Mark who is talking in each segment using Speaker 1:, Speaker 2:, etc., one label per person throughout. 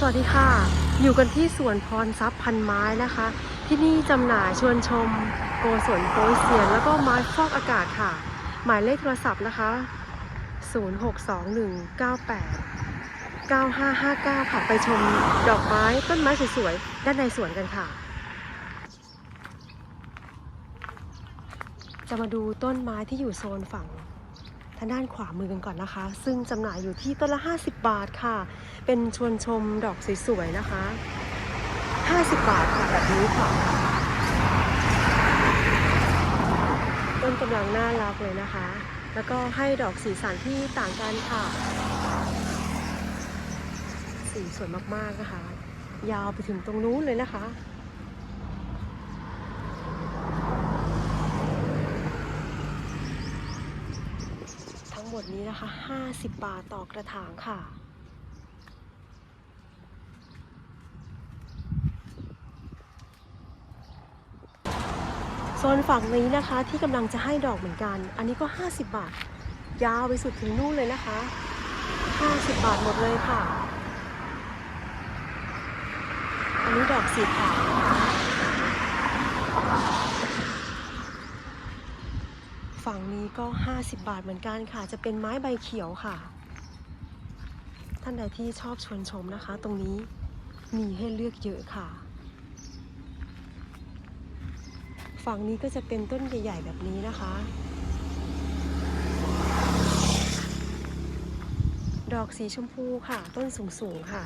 Speaker 1: สวัสดีค่ะ อยู่กันที่สวนพรทรัพย์พันไม้นะคะ ที่นี่จำหน่ายชวนชม โกสวนโปยเซียน แล้วก็ไม้ฟอกอากาศค่ะ หมายเลขโทรศัพท์นะคะ 062198 9559 ค่ะ ไปชมดอกไม้ต้นไม้สวยๆ ด้านในสวนกันค่ะ จะมาดูต้นไม้ที่อยู่โซนฝั่ง ทางด้านขวามือกันก่อนนะคะ ซึ่งจำหน่ายอยู่ที่ต้นละ 50 บาทค่ะ เป็นชวนชมดอกสวยๆนะคะ 50 บาทค่ะแบบนี้ค่ะ ต้นกำลังน่ารักเลยนะคะ แล้วก็ให้ดอกสีสันที่ต่างกันค่ะ สีสวยมากๆนะคะ ยาวไปถึงตรงนู้นเลยนะคะ ทั้งหมด นี้นะคะ 50 บาทต่อกระถางค่ะ โซนฝั่งนี้นะคะที่กำลังจะให้ดอกเหมือนกัน อันนี้ก็ 50 บาท ยาวไปสุดถึงนู่นเลยนะคะ 50 บาทหมดเลยค่ะ อันนี้ดอกสีขาวนะคะ ฝั่งนี้ก็ 50 บาทเหมือนกันค่ะ จะเป็นไม้ใบเขียวค่ะ ท่านใดที่ชอบชวนชมนะคะ ตรงนี้มีให้เลือกเยอะค่ะ ฝั่งนี้ก็จะเป็นต้นใหญ่ ๆ แบบนี้นะคะ ดอกสีชมพูค่ะ ต้นสูง ๆ ค่ะ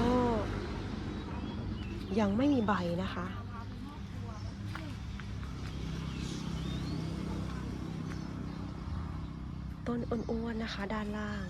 Speaker 1: ก็ยังไม่มีใบนะคะ ต้นอ้วนๆนะคะ ด้านล่าง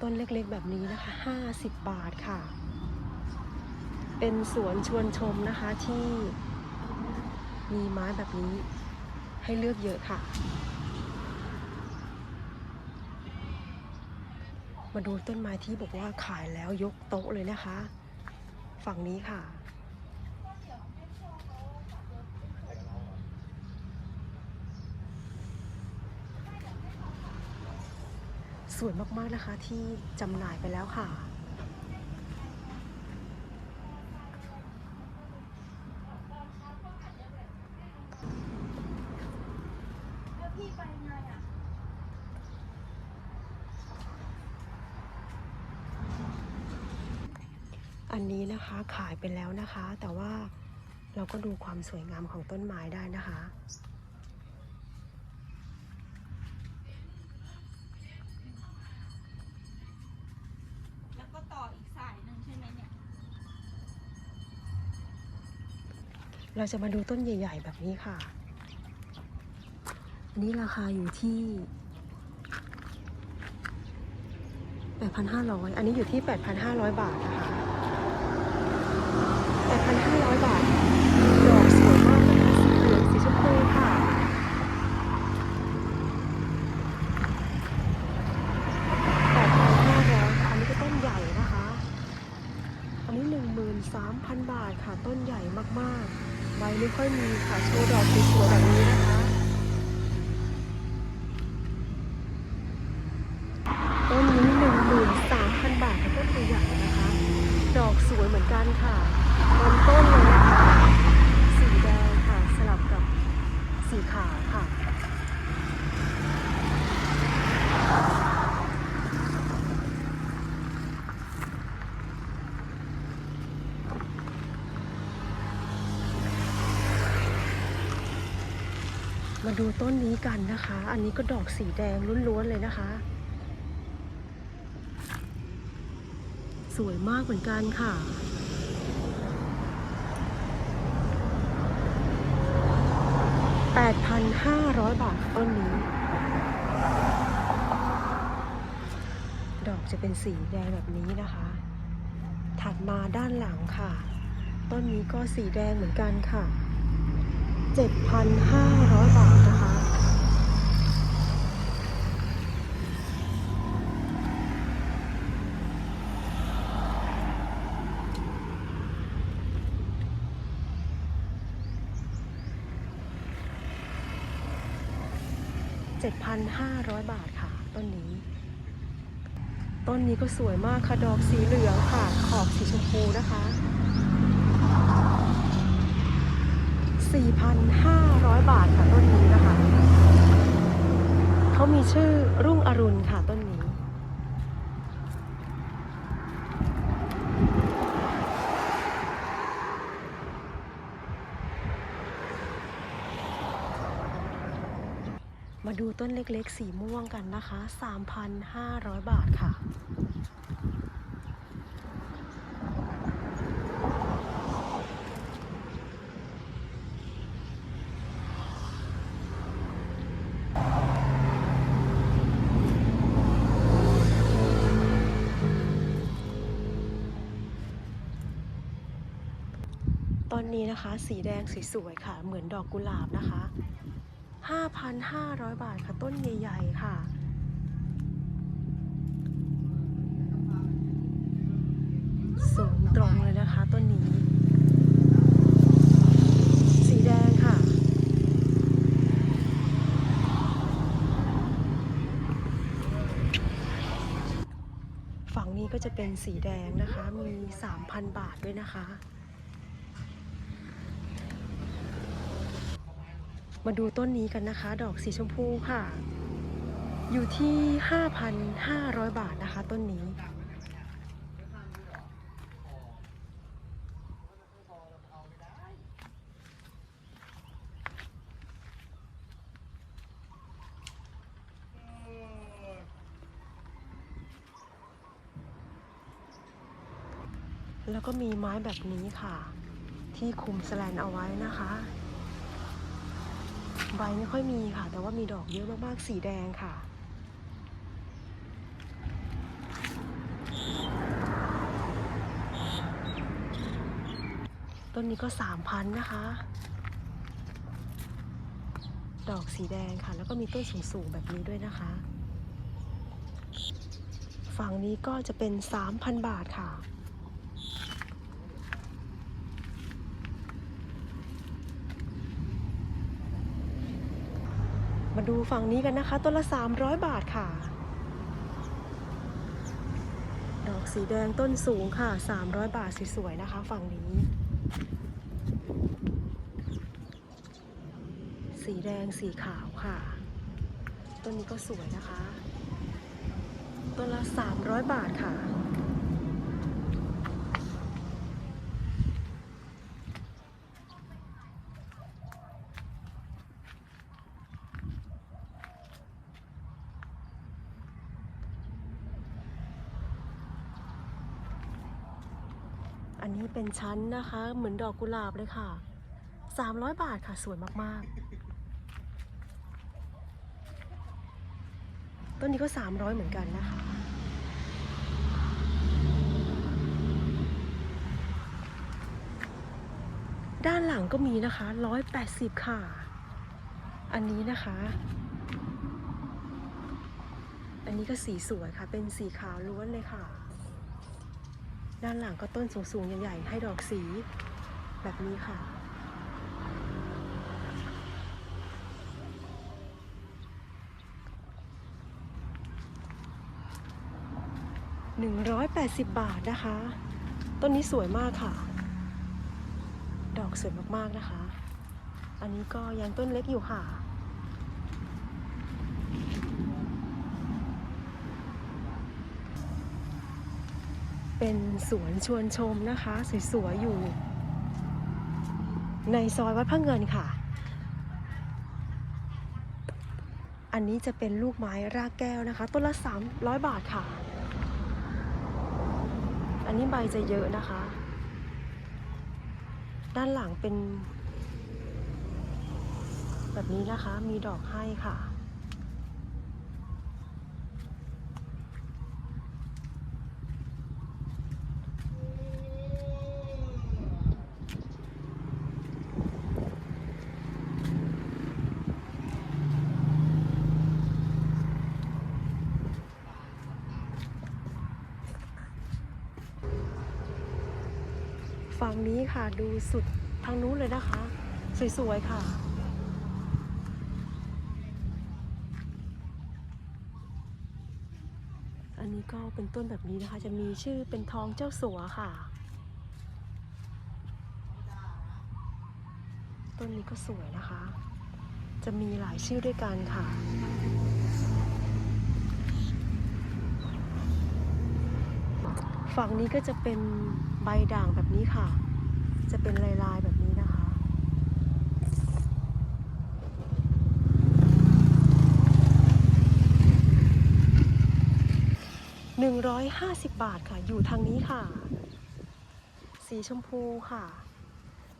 Speaker 1: ต้นเล็กๆแบบนี้นะคะ50บาทค่ะ เป็นสวนชวนชมนะคะที่มีไม้แบบนี้ให้เลือกเยอะค่ะ มาดูต้นไม้ที่บอกว่าขายแล้วยกโต๊ะเลยนะคะ ฝั่งนี้ค่ะ สวยมากๆนะคะที่จำหน่ายไปแล้วค่ะ อันนี้นะคะขายไปแล้วนะคะ แต่ว่าเราก็ดูความสวยงามของต้นไม้ได้นะคะ
Speaker 2: แล้วก็ต่ออีกสายหนึ่งใช่ไหมเนี่ย
Speaker 1: เราจะมาดูต้นใหญ่ ๆ แบบนี้ค่ะ อันนี้ราคาอยู่ที่8,500 อันนี้อยู่ที่ 8,500 บาทนะคะ 8,500 บาท ดอกสวยมากนะคะสีเหลืองสีชมพูค่ะ 8,500ค่ะอันนี้ก็ต้นใหญ่นะคะ อันนี้ 13,000 บาทค่ะ ต้นใหญ่มากๆ ใบไม่ค่อยมีค่ะ โชว์ดอกสวยๆแบบนี้นะคะ ต้นนี้ 13,000 บาทค่ะต้นตัวใหญ่นะคะ ดอกสวยเหมือนกันค่ะบนต้นเลยนะคะสีแดงค่ะสลับกับสีขาวค่ะมาดูต้นนี้กันนะคะ อันนี้ก็ดอกสีแดงล้วนๆเลยนะคะ สวยมากเหมือนกันค่ะ8,500บาทต้นนี้ ดอกจะเป็นสีแดงแบบนี้นะคะ ถัดมาด้านหลังค่ะ ต้นนี้ก็สีแดงเหมือนกันค่ะ7,500บาทนะคะ 7,500 บาทค่ะ ต้นนี้ ต้นนี้ก็สวยมากค่ะ ดอกสีเหลืองค่ะ ขอบสีชมพูนะคะ 4,500 บาทค่ะ ต้นนี้นะคะ เขามีชื่อรุ่งอรุณค่ะต้นนี้ มาดูต้นเล็กๆ สีม่วงกันนะคะ 3,500 บาทค่ะต้นนี้นะคะ สีแดงสวยๆค่ะ เหมือนดอกกุหลาบนะคะ 5,500 บาทค่ะ ต้นใหญ่ ๆ ค่ะ สูงตรงเลยนะคะ ต้นนี้ สีแดงค่ะ ฝั่งนี้ก็จะเป็นสีแดงนะคะ มี 3,000 บาทด้วยนะคะ มาดูต้นนี้กันนะคะ ดอกสีชมพูค่ะ อยู่ที่ 5,500 บาทนะคะ ต้นนี้ แล้วก็มีไม้แบบนี้ค่ะ ที่คุมแสแลนเอาไว้นะคะ ใบไม่ค่อยมีค่ะ แต่ว่ามีดอกเยอะมากๆ สีแดงค่ะ ต้นนี้ก็สามพันนะคะ ดอกสีแดงค่ะ แล้วก็มีต้นสูงๆ แบบนี้ด้วยนะคะ ฝั่งนี้ก็จะเป็น 3,000 บาทค่ะ ดูฝั่งนี้กันนะคะ ต้นละ 300 บาทค่ะ ดอกสีแดงต้นสูงค่ะ 300 บาทสวยๆนะคะ ฝั่งนี้ สีแดงสีขาวค่ะ ต้นนี้ก็สวยนะคะ ต้นละ 300 บาทค่ะ นนี้เป็นชั้นนะคะ เหมือนดอกกุหลาบเลยค่ะ 300 บาทค่ะ สวยมากๆ ต้นนี้ก็ 300 เหมือนกันนะคะ ด้านหลังก็มีนะคะ 180 ค่ะ อันนี้นะคะ อันนี้ก็สีสวยค่ะ เป็นสีขาวล้วนเลยค่ะ ด้านหลังก็ต้นสูงๆใหญ่ๆให้ดอกสีแบบนี้ค่ะ180บาทนะคะ ต้นนี้สวยมากค่ะ ดอกสวยมากๆนะคะ อันนี้ก็ยังต้นเล็กอยู่ค่ะ เป็นสวนชวนชมนะคะ สวยๆ อยู่ ในซอยวัดพระเงินค่ะ อันนี้จะเป็นลูกไม้รากแก้วนะคะ ต้นละ 300 บาทค่ะ อันนี้ใบจะเยอะนะคะ ด้านหลังเป็น แบบนี้นะคะมีดอกให้ค่ะ ฝั่งนี้ค่ะ ดูสุดทางนู้นเลยนะคะ สวยๆค่ะ อันนี้ก็เป็นต้นแบบนี้นะคะ จะมีชื่อเป็นทองเจ้าสัวค่ะ ต้นนี้ก็สวยนะคะ จะมีหลายชื่อด้วยกันค่ะฝั่งนี้ก็จะเป็นใบด่างแบบนี้ค่ะ จะเป็นลายๆแบบนี้นะคะ150บบาทค่ะ อยู่ทางนี้ค่ะ สีชมพูค่ะ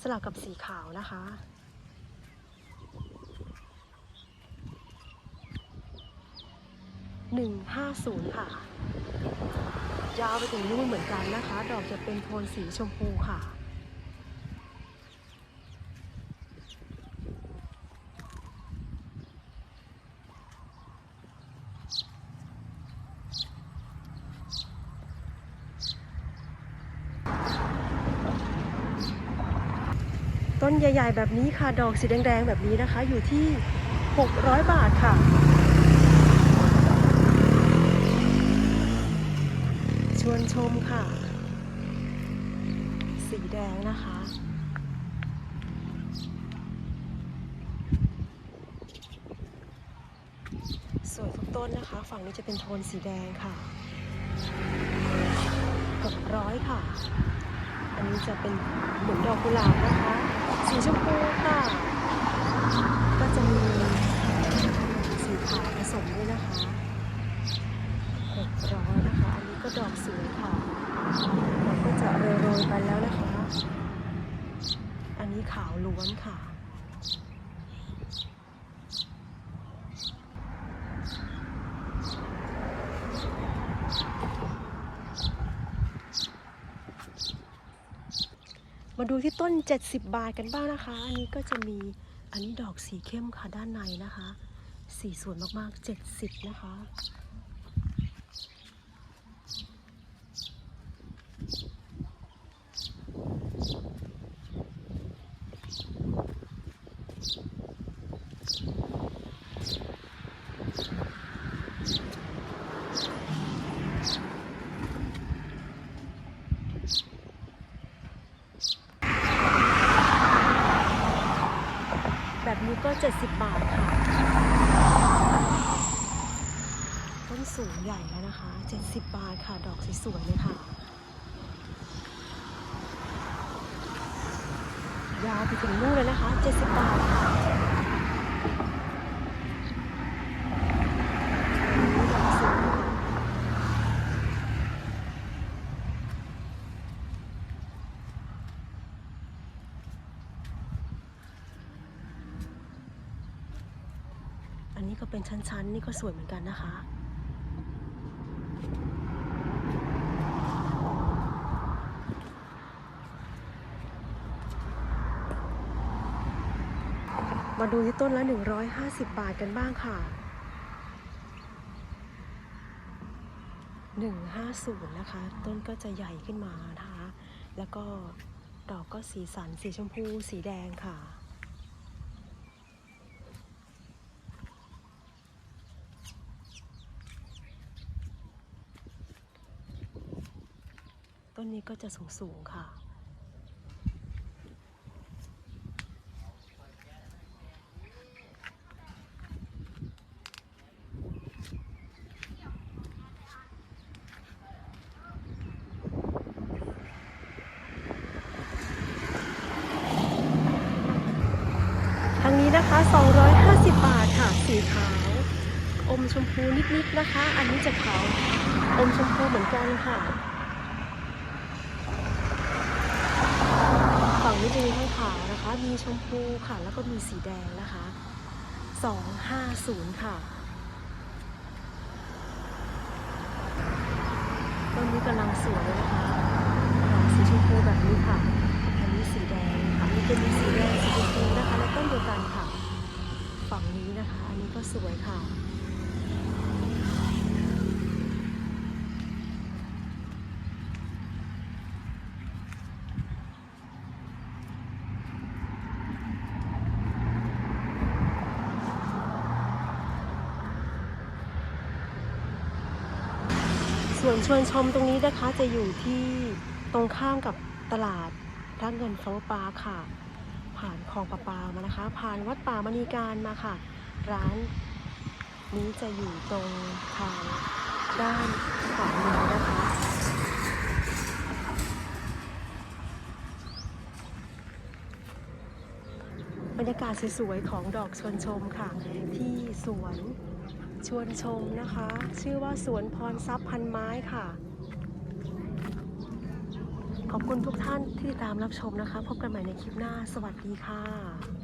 Speaker 1: สลับกับสีขาวนะคะ150ค่ะยาวไปถึงนู่นเหมือนกันนะคะ ดอกจะเป็นโทนสีชมพูค่ะ ต้ นใหญ่ ๆ แบบนี้ค่ะ ดอกสีแดงๆแบบนี้นะคะ อยู่ที่ 600 บาทค่ะ ชวนชมค่ะ สีแดงนะคะ สวยทุกต้นนะคะ ฝั่งนี้จะเป็นโทนสีแดงค่ะ600ค่ะ อันนี้จะเป็นเหมือนดอกกุหลาบนะคะ สีชมพูค่ะ ก็จะมีสีขาวผสมด้วยนะคะหกร้อยนะคะ อันนี้ก็ดอกสวยค่ะ เราก็จะโรยๆไปแล้วนะคะ อันนี้ขาวล้วนค่ะ มาดูที่ต้น 70 บาทกันบ้างนะคะ อันนี้ก็จะมีอันนี้ดอกสีเข้มค่ะด้านในนะคะ สีสวยมากๆ 70 นะคะ 70 บาทค่ะ ต้นสูงใหญ่แล้วนะคะ 70 บาทค่ะ ดอกสวยๆเลยค่ะ ยาวไปถึงนู่นเลยนะคะ 70 บาทค่ะอันนี้ดอกสวยค่ะ อันนี้ก็ เป็นชั้นๆ นี่ก็สวยเหมือนกันนะคะ มาดูที่ต้นละ 150 บาทกันบ้างค่ะ 150 นะคะ ต้นก็จะใหญ่ขึ้นมานะคะ แล้วก็ดอกก็สีสันสีชมพูสีแดงค่ะ ก็จะสูงสูงๆค่ะ ทางนี้นะคะ 250 บาทค่ะ สีขาว อมชมพูนิดๆนะคะ อันนี้จะขาว อมชมพูเหมือนกันค่ะ ฝั่ง นี้จะมีทั้งขาวนะคะ มีชมพูค่ะ แล้วก็มีสีแดงนะคะ250ค่ะ ต้นนี้กำลังสวยเลยนะคะสีชมพูแบบนี้ค่ะ อันนี้สีแดงค่ะนี่จะมีสีแดงสีชมพูนะคะในต้นเดียวกันค่ะ ฝั่งนี้นะคะ อันนี้ก็สวยค่ะ ส่วนชวนชมตรงนี้นะคะจะอยู่ที่ตรงข้ามกับตลาดพระเงินฟองปลาค่ะ ผ่านคลองประปามานะคะ ผ่านวัดป่ามณีการมาค่ะ ร้านนี้จะอยู่ตรงทางด้านขวามือนะคะ บรรยากาศสวยๆของดอกชวนชมค่ะ ที่สวน ชวนชมนะคะ ชื่อว่าสวนพรทรัพย์พันไม้ค่ะ ขอบคุณทุกท่านที่ติดตามรับชมนะคะ พบกันใหม่ในคลิปหน้า สวัสดีค่ะ